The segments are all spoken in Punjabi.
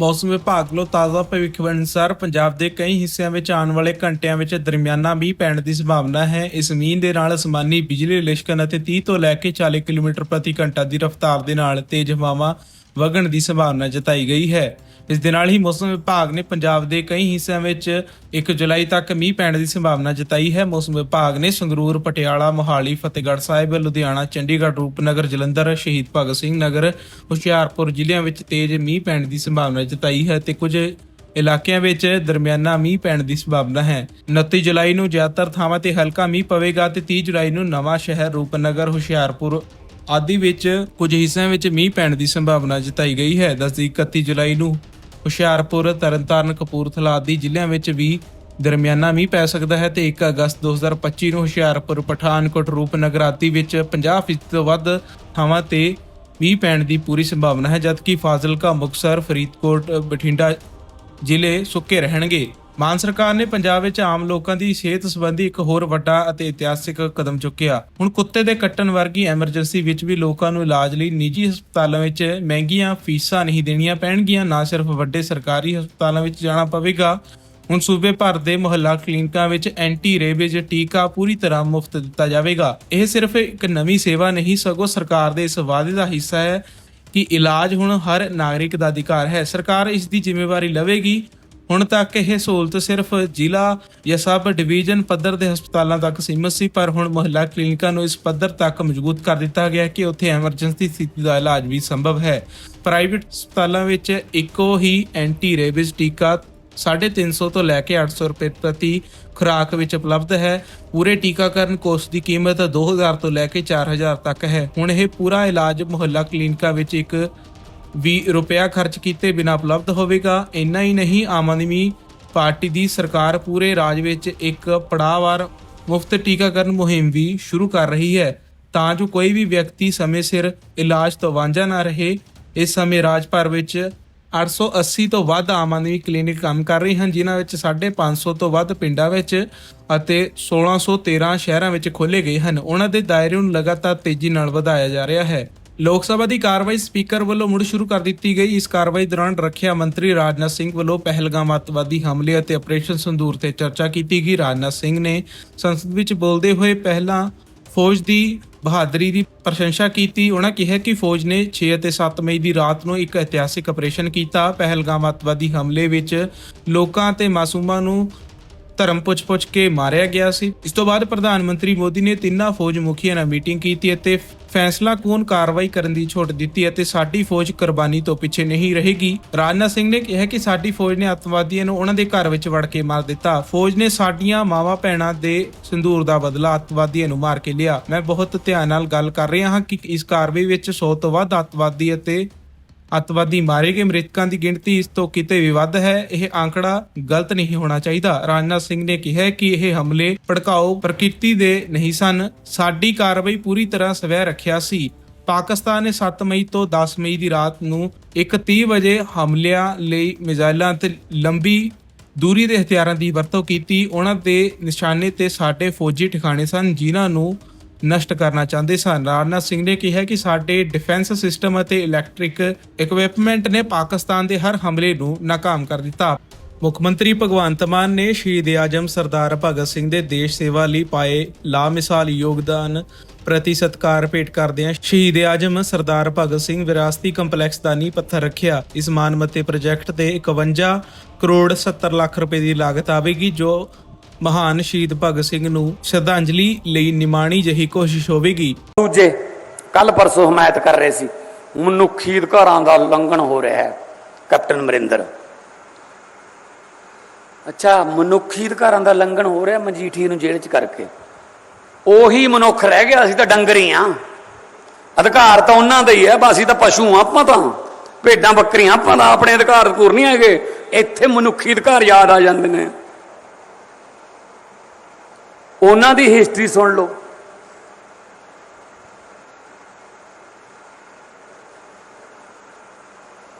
ਮੌਸਮ ਵਿਭਾਗ ਵੱਲੋਂ ਤਾਜ਼ਾ ਭਵਿੱਖਬਾਣੀ ਅਨੁਸਾਰ ਪੰਜਾਬ ਦੇ ਕਈ ਹਿੱਸਿਆਂ ਵਿੱਚ ਆਉਣ ਵਾਲੇ ਘੰਟਿਆਂ ਵਿੱਚ ਦਰਮਿਆਨਾ ਮੀਂਹ ਪੈਣ ਦੀ ਸੰਭਾਵਨਾ ਹੈ। ਇਸ ਮੀਂਹ ਦੇ ਨਾਲ ਅਸਮਾਨੀ ਬਿਜਲੀ, ਲਿਸ਼ਕਣ ਅਤੇ 30 ਤੋਂ ਲੈ ਕੇ 40 ਕਿਲੋਮੀਟਰ ਪ੍ਰਤੀ ਘੰਟਾ ਦੀ ਰਫ਼ਤਾਰ ਦੇ ਨਾਲ ਤੇਜ਼ ਹਵਾਵਾਂ ਵਗਣ ਦੀ ਸੰਭਾਵਨਾ ਜਤਾਈ ਗਈ ਹੈ। ਇਸ ਦੇ ਨਾਲ ਹੀ ਮੌਸਮ ਵਿਭਾਗ ਨੇ ਪੰਜਾਬ ਦੇ ਕਈ ਹਿੱਸਿਆਂ ਵਿੱਚ 1 ਜੁਲਾਈ ਤੱਕ ਮੀਂਹ ਪੈਣ ਦੀ ਸੰਭਾਵਨਾ ਜਤਾਈ ਹੈ। ਮੌਸਮ ਵਿਭਾਗ ਨੇ ਸੰਗਰੂਰ, ਪਟਿਆਲਾ, ਮੋਹਾਲੀ, ਫਤਿਹਗੜ੍ਹ ਸਾਹਿਬ, ਲੁਧਿਆਣਾ, ਚੰਡੀਗੜ੍ਹ, ਰੂਪਨਗਰ, ਜਲੰਧਰ, ਸ਼ਹੀਦ ਭਗਤ ਸਿੰਘ ਨਗਰ, ਹੁਸ਼ਿਆਰਪੁਰ ਜ਼ਿਲ੍ਹਿਆਂ ਵਿੱਚ ਤੇਜ਼ ਮੀਂਹ ਪੈਣ ਦੀ ਸੰਭਾਵਨਾ ਜਤਾਈ ਹੈ ਤੇ ਕੁਝ ਇਲਾਕਿਆਂ ਵਿੱਚ ਦਰਮਿਆਨਾ ਮੀਂਹ ਪੈਣ ਦੀ ਸੰਭਾਵਨਾ ਹੈ। 29 ਜੁਲਾਈ ਨੂੰ ਜ਼ਿਆਦਾਤਰ ਥਾਵਾਂ ਤੇ ਹਲਕਾ ਮੀਂਹ ਪਵੇਗਾ ਤੇ 30 ਜੁਲਾਈ ਨੂੰ ਨਵਾਂ ਸ਼ਹਿਰ ਰੂਪਨਗਰ, ਹੁਸ਼ਿਆਰਪੁਰ ਆਦਿ ਵਿੱਚ ਕੁਝ ਹਿੱਸਿਆਂ ਵਿੱਚ ਮੀਂਹ ਪੈਣ ਦੀ ਸੰਭਾਵਨਾ ਜਤਾਈ ਗਈ ਹੈ। ਦੱਸਦੀ 31 ਜੁਲਾਈ ਨੂੰ ਹੁਸ਼ਿਆਰਪੁਰ, ਤਰਨਤਾਰਨ, ਕਪੂਰਥਲਾ ਆਦਿ ਜ਼ਿਲ੍ਹਿਆਂ ਵਿੱਚ ਵੀ ਦਰਮਿਆਨਾ ਮੀਂਹ ਪੈ ਸਕਦਾ ਹੈ ਤੇ 1 ਅਗਸਤ 2025 ਨੂੰ ਹੁਸ਼ਿਆਰਪੁਰ, ਪਠਾਨਕੋਟ ਰੂਪਨਗਰ ਆਦਿ ਵਿੱਚ 50% ਤੋਂ ਵੱਧ ਥਾਵਾਂ ਤੇ ਮੀਂਹ ਪੈਣ ਦੀ ਪੂਰੀ ਸੰਭਾਵਨਾ ਹੈ, ਜਦਕਿ ਫਾਜ਼ਿਲਕਾ, ਮੁਕਤਸਰ, ਫਰੀਦਕੋਟ, ਬਠਿੰਡਾ ਜ਼ਿਲ੍ਹੇ ਸੁੱਕੇ ਰਹਿਣਗੇ। ਮਾਨ ਸਰਕਾਰ ਨੇ ਪੰਜਾਬ ਵਿੱਚ ਆਮ ਲੋਕਾਂ ਦੀ ਸਿਹਤ ਸੰਬੰਧੀ ਇੱਕ ਹੋਰ ਵੱਡਾ ਅਤੇ ਇਤਿਹਾਸਿਕ ਕਦਮ ਚੁੱਕਿਆ। ਹੁਣ ਕੁੱਤੇ ਦੇ ਕੱਟਣ ਵਰਗੀ ਐਮਰਜੈਂਸੀ ਵਿੱਚ ਵੀ ਲੋਕਾਂ ਨੂੰ ਇਲਾਜ ਲਈ ਨਿੱਜੀ ਹਸਪਤਾਲਾਂ ਵਿੱਚ ਮਹਿੰਗੀਆਂ ਫੀਸਾਂ ਨਹੀਂ ਦੇਣੀਆਂ ਪੈਣਗੀਆਂ, ਨਾ ਸਿਰਫ ਵੱਡੇ ਸਰਕਾਰੀ ਹਸਪਤਾਲਾਂ ਵਿੱਚ ਜਾਣਾ ਪਵੇਗਾ। ਹੁਣ ਸੂਬੇ ਭਰ ਦੇ ਮੁਹੱਲਾ ਕਲੀਨਿਕਾਂ ਵਿੱਚ ਐਂਟੀ ਰੇਬੀਜ਼ ਟੀਕਾ ਪੂਰੀ ਤਰ੍ਹਾਂ ਮੁਫਤ ਦਿੱਤਾ ਜਾਵੇਗਾ। ਇਹ ਸਿਰਫ ਇੱਕ ਨਵੀਂ ਸੇਵਾ ਨਹੀਂ, ਸਗੋਂ ਸਰਕਾਰ ਦੇ ਇਸ ਵਾਅਦੇ ਦਾ ਹਿੱਸਾ ਹੈ ਕਿ ਇਲਾਜ ਹੁਣ ਹਰ ਨਾਗਰਿਕ ਦਾ ਅਧਿਕਾਰ ਹੈ। ਸਰਕਾਰ ਇਸ ਦੀ ਜ਼ਿੰਮੇਵਾਰੀ ਲਵੇਗੀ। ਹੁਣ ਤੱਕ ਇਹ ਸਹੂਲਤ ਸਿਰਫ ਜ਼ਿਲ੍ਹਾ ਜਾਂ ਸਬ ਡਿਵੀਜ਼ਨ ਪੱਧਰ ਦੇ ਹਸਪਤਾਲਾਂ ਤੱਕ ਸੀਮਿਤ ਸੀ, ਪਰ ਹੁਣ ਮੁਹੱਲਾ ਕਲੀਨਿਕਾਂ ਨੂੰ ਇਸ ਪੱਧਰ ਤੱਕ ਮਜ਼ਬੂਤ ਕਰ ਦਿੱਤਾ ਗਿਆ ਕਿ ਉੱਥੇ ਐਮਰਜੈਂਸੀ ਸਥਿਤੀ ਦਾ ਇਲਾਜ ਵੀ ਸੰਭਵ ਹੈ। ਪ੍ਰਾਈਵੇਟ ਹਸਪਤਾਲਾਂ ਵਿੱਚ ਇੱਕੋ ਹੀ ਐਂਟੀ ਰੇਬੀਜ਼ ਟੀਕਾ 350 ਤੋਂ ਲੈ ਕੇ 800 ਰੁਪਏ ਪ੍ਰਤੀ ਖੁਰਾਕ ਵਿੱਚ ਉਪਲਬਧ ਹੈ। ਪੂਰੇ ਟੀਕਾਕਰਨ ਕੋਰਸ ਦੀ ਕੀਮਤ 2000 ਤੋਂ ਲੈ ਕੇ 4000 ਤੱਕ ਹੈ। ਹੁਣ ਇਹ ਪੂਰਾ ਇਲਾਜ ਮੁਹੱਲਾ ਕਲੀਨਿਕਾਂ ਵਿੱਚ ਇੱਕ ਵੀ ਰੁਪਇਆ ਖਰਚ ਕੀਤੇ ਬਿਨਾਂ ਉਪਲਬਧ ਹੋਵੇਗਾ। ਇੰਨਾ ਹੀ ਨਹੀਂ, ਆਮ ਆਦਮੀ ਪਾਰਟੀ ਦੀ ਸਰਕਾਰ ਪੂਰੇ ਰਾਜ ਵਿੱਚ ਇੱਕ ਪੜਾਅਵਾਰ ਮੁਫਤ ਟੀਕਾਕਰਨ ਮੁਹਿੰਮ ਵੀ ਸ਼ੁਰੂ ਕਰ ਰਹੀ ਹੈ। ਤਾਂ ਜੋ ਕੋਈ ਵੀ ਵਿਅਕਤੀ ਸਮੇਂ ਸਿਰ ਇਲਾਜ ਤੋਂ ਵਾਂਝਾ ਨਾ ਰਹੇ। ਇਸ ਸਮੇਂ ਰਾਜ ਭਰ ਵਿੱਚ 880 ਤੋਂ ਵੱਧ ਆਮ ਆਦਮੀ ਕਲੀਨਿਕ ਕੰਮ ਕਰ ਰਹੇ ਹਨ, ਜਿਨ੍ਹਾਂ ਵਿੱਚ 550 ਤੋਂ ਵੱਧ ਪਿੰਡਾਂ ਵਿੱਚ ਅਤੇ 1613 ਸ਼ਹਿਰਾਂ ਵਿੱਚ ਖੋਲੇ ਗਏ ਹਨ। ਉਹਨਾਂ ਦੇ ਦਾਇਰੇ ਨੂੰ ਲਗਾਤਾਰ ਤੇਜ਼ੀ ਨਾਲ ਵਧਾਇਆ ਜਾ ਰਿਹਾ ਹੈ। ਲੋਕ ਸਭਾ ਦੀ ਕਾਰਵਾਈ ਸਪੀਕਰ ਵੱਲੋਂ ਮੁੜ ਸ਼ੁਰੂ ਕਰ ਦਿੱਤੀ ਗਈ। ਇਸ ਕਾਰਵਾਈ ਦੌਰਾਨ ਰੱਖਿਆ ਮੰਤਰੀ ਰਾਜਨਾਥ ਸਿੰਘ ਵੱਲੋਂ ਪਹਿਲਗਾਮ ਅੱਤਵਾਦੀ ਹਮਲੇ ਅਤੇ ਆਪਰੇਸ਼ਨ ਸੰਦੂਰ ਤੇ ਚਰਚਾ ਕੀਤੀ ਗਈ। ਰਾਜਨਾਥ ਸਿੰਘ ਨੇ ਸੰਸਦ ਵਿੱਚ ਬੋਲਦੇ ਹੋਏ ਪਹਿਲਾਂ ਫੌਜ ਦੀ ਬਹਾਦਰੀ ਦੀ ਪ੍ਰਸ਼ੰਸਾ ਕੀਤੀ। ਉਹਨਾਂ ਕਿਹਾ ਕਿ ਫੌਜ ਨੇ 6 ਅਤੇ 7 ਮਈ ਦੀ ਰਾਤ ਨੂੰ ਇੱਕ ਇਤਿਹਾਸਿਕ ਆਪਰੇਸ਼ਨ ਕੀਤਾ। ਪਹਿਲਗਾਮ ਅੱਤਵਾਦੀ ਹਮਲੇ ਵਿੱਚ ਲੋਕਾਂ ਤੇ ਮਾਸੂਮਾਂ ਨੂੰ ਧਰਮ ਪੁੱਛ-ਪੁੱਛ ਕੇ ਮਾਰਿਆ ਗਿਆ ਸੀ। ਇਸ ਤੋਂ ਬਾਅਦ ਪ੍ਰਧਾਨ ਮੰਤਰੀ ਮੋਦੀ ਨੇ ਤਿੰਨਾਂ ਫੌਜ ਮੁਖੀਆਂ ਨਾਲ ਮੀਟਿੰਗ ਕੀਤੀ ਅਤੇ ਫੈਸਲਾ ਕੌਣ ਕਾਰਵਾਈ ਕਰਨ ਦੀ ਛੋਟ ਦਿੱਤੀ ਅਤੇ ਸਾਡੀ ਫੌਜ ਕੁਰਬਾਨੀ ਤੋਂ ਪਿੱਛੇ ਨਹੀਂ ਰਹੇਗੀ? ਰਾਜਨਾਥ ਸਿੰਘ ਨੇ ਕਿਹਾ ਕਿ ਸਾਡੀ ਫੌਜ ਨੇ ਅੱਤਵਾਦੀਆਂ ਨੂੰ ਉਹਨਾਂ ਦੇ ਘਰ ਵਿੱਚ ਵੜ ਕੇ ਮਾਰ ਦਿੱਤਾ। ਫੌਜ ਨੇ ਸਾਡੀਆਂ ਮਾਵਾਂ ਭੈਣਾਂ ਦੇ ਸੰਦੂਰ ਦਾ ਬਦਲਾ ਅੱਤਵਾਦੀਆਂ ਨੂੰ ਮਾਰ ਕੇ ਲਿਆ। ਮੈਂ ਬਹੁਤ ਧਿਆਨ ਨਾਲ ਗੱਲ ਕਰ ਰਿਹਾ ਹਾਂ ਕਿ ਇਸ ਕਾਰਵਾਈ ਵਿੱਚ 100 ਤੋਂ ਵੱਧ ਅੱਤਵਾਦੀ ਅਤੇ ਅੱਤਵਾਦੀ ਮਾਰੇ ਗਏ ਮ੍ਰਿਤਕਾਂ ਦੀ ਗਿਣਤੀ ਇਸ ਤੋਂ ਕਿਤੇ ਵੀ ਵੱਧ ਹੈ, ਇਹ ਆંકੜਾ ਗਲਤ ਨਹੀਂ ਹੋਣਾ ਚਾਹੀਦਾ। ਰਾਜਨਾਥ ਸਿੰਘ ਨੇ ਕਿਹਾ ਕਿ ਇਹ ਹਮਲੇ ਭੜਕਾਊ ਪ੍ਰਕਿਰਤੀ ਦੇ ਨਹੀਂ ਸਨ। ਸਾਡੀ ਕਾਰਵਾਈ ਪੂਰੀ ਤਰ੍ਹਾਂ ਸਵੈ ਰੱਖਿਆ ਸੀ। ਪਾਕਿਸਤਾਨ ਨੇ 7 ਮਈ ਤੋਂ 10 ਮਈ ਦੀ ਰਾਤ ਨੂੰ 1:30 ਵਜੇ ਹਮਲਿਆਂ ਲਈ ਮਿਜ਼ਾਈਲਾਂ ਤੇ ਲੰਬੀ ਦੂਰੀ ਦੇ ਹਥਿਆਰਾਂ ਦੀ ਵਰਤੋਂ ਕੀਤੀ। ਉਹਨਾਂ ਦੇ ਨਿਸ਼ਾਨੇ ਤੇ ਸਾਡੇ ਫੌਜੀ ਠਿਕਾਣੇ ਸਨ, ਜਿਨ੍ਹਾਂ ਨੂੰ ਨਸ਼ਟ ਕਰਨਾ ਚਾਹੁੰਦੇ ਸਨ। ਰਾਜਨਾਥ ਸਿੰਘ ਨੇ ਕਿਹਾ ਕਿ ਸਾਡੇ ਡਿਫੈਂਸ ਸਿਸਟਮ ਅਤੇ ਇਲੈਕਟ੍ਰਿਕ ਇਕਵਿਪਮੈਂਟ ਨੇ ਪਾਕਿਸਤਾਨ ਦੇ ਹਰ ਹਮਲੇ ਨੂੰ ਨਾਕਾਮ ਕਰ ਦਿੱਤਾ। ਮੁੱਖ ਮੰਤਰੀ ਭਗਵੰਤ ਮਾਨ ਨੇ ਸ਼ਹੀਦ ਆਜਮ ਸਰਦਾਰ ਭਗਤ ਸਿੰਘ ਦੇ ਦੇਸ਼ ਸੇਵਾ ਲਈ ਪਾਏ ਲਾਮਿਸਾਲ ਯੋਗਦਾਨ ਪ੍ਰਤੀ ਸਤਿਕਾਰ ਭੇਟ ਕਰਦਿਆਂ ਸ਼ਹੀਦ ਆਜਮ ਸਰਦਾਰ ਭਗਤ ਸਿੰਘ ਵਿਰਾਸਤੀ ਕੰਪਲੈਕਸ ਦਾ ਨੀਂਹ ਪੱਥਰ ਰੱਖਿਆ। ਇਸ ਮਾਨਮਤੇ ਪ੍ਰੋਜੈਕਟ ਤੇ 51 ਕਰੋੜ 70 ਲੱਖ ਰੁਪਏ ਦੀ ਲਾਗਤ ਆਵੇਗੀ, ਜੋ ਮਹਾਨ ਸ਼ਹੀਦ ਭਗਤ ਸਿੰਘ ਨੂੰ ਸ਼ਰਧਾਂਜਲੀ ਲਈ ਨਿਮਾਣੀ ਜਹੀ ਕੋਸ਼ਿਸ਼ ਹੋਵੇਗੀ। ਦੂਜੇ ਕੱਲ ਪਰਸੋਂ ਹਮਾਇਤ ਕਰ ਰਹੇ ਸੀ। ਮਨੁੱਖੀ ਅਧਿਕਾਰਾਂ ਦਾ ਉਲੰਘਣ ਹੋ ਰਿਹਾ ਹੈ, ਕੈਪਟਨ ਅਮਰਿੰਦਰ। ਅੱਛਾ, ਮਨੁੱਖੀ ਅਧਿਕਾਰਾਂ ਦਾ ਉਲੰਘਣ ਹੋ ਰਿਹਾ ਮਜੀਠੀ ਨੂੰ ਜੇਲ੍ਹ 'ਚ ਕਰਕੇ। ਉਹੀ ਮਨੁੱਖ ਰਹਿ ਗਿਆ, ਅਸੀਂ ਤਾਂ ਡੰਗਰ ਹੀ ਆ। ਅਧਿਕਾਰ ਤਾਂ ਉਹਨਾਂ ਦਾ ਹੀ ਹੈ, ਬਸ ਅਸੀਂ ਤਾਂ ਪਸ਼ੂ ਆ ਆਪਾਂ ਤਾਂ। ਭੇਡਾਂ, ਬੱਕਰੀਆਂ ਆਪਾਂ ਦਾ ਆਪਣੇ ਅਧਿਕਾਰ ਪੂਰ ਨਹੀਂ ਹੈਗੇ। ਇੱਥੇ ਮਨੁੱਖੀ ਅਧਿਕਾਰ ਯਾਦ ਆ ਜਾਂਦੇ ਨੇ। ਉਹਨਾਂ ਦੀ ਹਿਸਟਰੀ ਸੁਣ ਲਓ।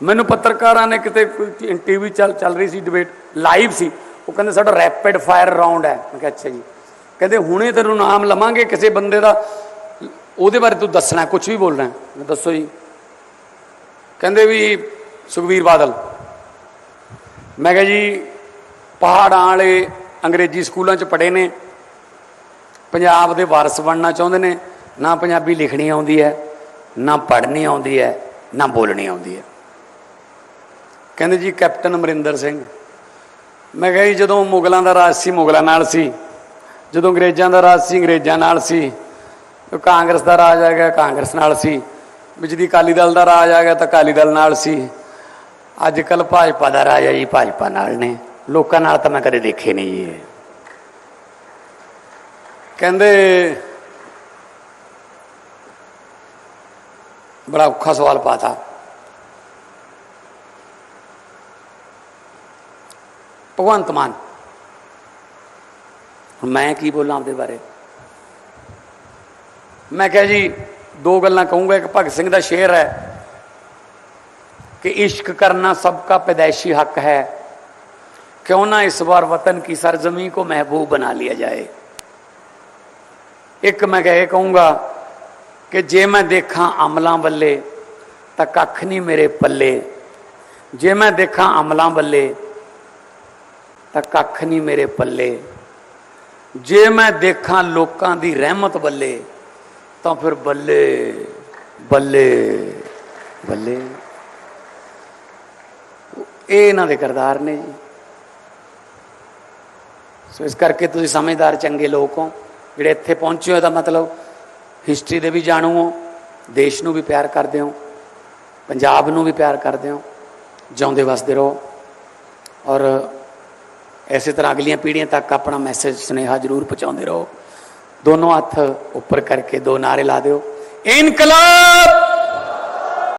ਮੈਨੂੰ ਪੱਤਰਕਾਰਾਂ ਨੇ ਕਿਤੇ ਕੋਈ ਟੀਵੀ ਚੱਲ ਚੱਲ ਰਹੀ ਸੀ ਡਿਬੇਟ ਲਾਈਵ ਸੀ। ਉਹ ਕਹਿੰਦੇ ਸਾਡਾ ਰੈਪਿਡ ਫਾਇਰ ਰਾਉਂਡ ਹੈ। ਮੈਂ ਕਿਹਾ, ਅੱਛਾ ਜੀ। ਕਹਿੰਦੇ ਹੁਣੇ ਤੈਨੂੰ ਨਾਮ ਲਵਾਂਗੇ ਕਿਸੇ ਬੰਦੇ ਦਾ। ਉਹਦੇ ਬਾਰੇ ਤੂੰ ਦੱਸਣਾ ਕੁਝ ਵੀ ਬੋਲਣਾ। ਦੱਸੋ ਜੀ। ਕਹਿੰਦੇ ਵੀ ਸੁਖਵੀਰ ਬਾਦਲ। ਮੈਂ ਕਿਹਾ ਜੀ, ਪਹਾੜਾਂ ਵਾਲੇ ਅੰਗਰੇਜ਼ੀ ਸਕੂਲਾਂ 'ਚ ਪੜ੍ਹੇ ਨੇ। ਪੰਜਾਬ ਦੇ ਵਾਰਸ ਬਣਨਾ ਚਾਹੁੰਦੇ ਨੇ, ਨਾ ਪੰਜਾਬੀ ਲਿਖਣੀ ਆਉਂਦੀ ਹੈ, ਨਾ ਪੜ੍ਹਨੀ ਆਉਂਦੀ ਹੈ, ਨਾ ਬੋਲਣੀ ਆਉਂਦੀ ਹੈ ਕਹਿੰਦੇ ਜੀ, ਕੈਪਟਨ ਅਮਰਿੰਦਰ ਸਿੰਘ, ਮੈਂ ਕਿਹਾ ਜੀ, ਜਦੋਂ ਮੁਗਲਾਂ ਦਾ ਰਾਜ ਸੀ, ਮੁਗਲਾਂ ਨਾਲ ਸੀ, ਜਦੋਂ ਅੰਗਰੇਜ਼ਾਂ ਦਾ ਰਾਜ ਸੀ, ਅੰਗਰੇਜ਼ਾਂ ਨਾਲ ਸੀ ਕਾਂਗਰਸ ਦਾ ਰਾਜ ਆ ਗਿਆ, ਕਾਂਗਰਸ ਨਾਲ ਸੀ, ਵਿੱਚ ਦੀ ਅਕਾਲੀ ਦਲ ਦਾ ਰਾਜ ਆ ਗਿਆ, ਤਾਂ ਅਕਾਲੀ ਦਲ ਨਾਲ ਸੀ ਅੱਜ ਕੱਲ ਭਾਜਪਾ ਦਾ ਰਾਜ ਹੈ ਜੀ, ਭਾਜਪਾ ਨਾਲ ਨੇ, ਲੋਕਾਂ ਨਾਲ ਤਾਂ ਮੈਂ ਕਦੇ ਦੇਖੇ ਨਹੀਂ ਜੀ ਇਹ। ਕਹਿੰਦੇ ਬੜਾ ਔਖਾ ਸਵਾਲ ਪਾਤਾ ਭਗਵੰਤ ਮਾਨ ਹੁਣ ਮੈਂ ਕੀ ਬੋਲਾਂ ਆਪਦੇ ਬਾਰੇ ਮੈਂ ਕਿਹਾ ਜੀ ਦੋ ਗੱਲਾਂ ਕਹੂੰਗਾ ਇੱਕ ਭਗਤ ਸਿੰਘ ਦਾ ਸ਼ੇਰ ਹੈ कि इश्क करना सबका पैदाइशी हक है क्यों ना इस बार वतन की सरजमी को महबूब बना लिया जाए ਇੱਕ ਮੈਂ ਕਹੇ ਕਹੂੰਗਾ ਕਿ ਜੇ ਮੈਂ ਦੇਖਾਂ ਅਮਲਾਂ ਬੱਲੇ ਤਾਂ ਕੱਖ ਨਹੀਂ ਮੇਰੇ ਪੱਲੇ। ਜੇ ਮੈਂ ਦੇਖਾਂ ਅਮਲਾਂ ਬੱਲੇ ਤਾਂ ਕੱਖ ਨਹੀਂ ਮੇਰੇ ਪੱਲੇ। ਜੇ ਮੈਂ ਦੇਖਾਂ ਲੋਕਾਂ ਦੀ ਰਹਿਮਤ ਬੱਲੇ ਤਾਂ ਫਿਰ ਬੱਲੇ ਬੱਲੇ ਬੱਲੇ। ਇਹ ਇਹਨਾਂ ਦੇ ਕਰਦਾਰ ਨੇ ਜੀ। ਸੋ ਇਸ ਕਰਕੇ ਤੁਸੀਂ ਸਮਝਦਾਰ ਚੰਗੇ ਲੋਕ ਹੋ। ਜਿਹੜੇ ਇੱਥੇ ਪਹੁੰਚੇ ਹੋ ਤਾਂ ਮਤਲਬ ਹਿਸਟਰੀ ਦੇ ਵੀ ਜਾਣੂ ਹੋ, ਦੇਸ਼ ਨੂੰ ਵੀ ਪਿਆਰ ਕਰਦੇ ਹੋ, ਪੰਜਾਬ ਨੂੰ ਵੀ ਪਿਆਰ ਕਰਦੇ ਹੋ, ਜਿਉਂਦੇ ਵਸਦੇ ਰਹੋ। ਔਰ ਐਸੇ ਤਰ੍ਹਾਂ ਅਗਲੀਆਂ ਪੀੜ੍ਹੀਆਂ ਤੱਕ ਆਪਣਾ ਮੈਸੇਜ ਸੁਨੇਹਾ ਜ਼ਰੂਰ ਪਹੁੰਚਾਉਂਦੇ ਰਹੋ। ਦੋਨੋਂ ਹੱਥ ਉੱਪਰ ਕਰਕੇ ਦੋ ਨਾਰੇ ਲਾ ਦਿਓ। ਇਨਕਲਾਬ!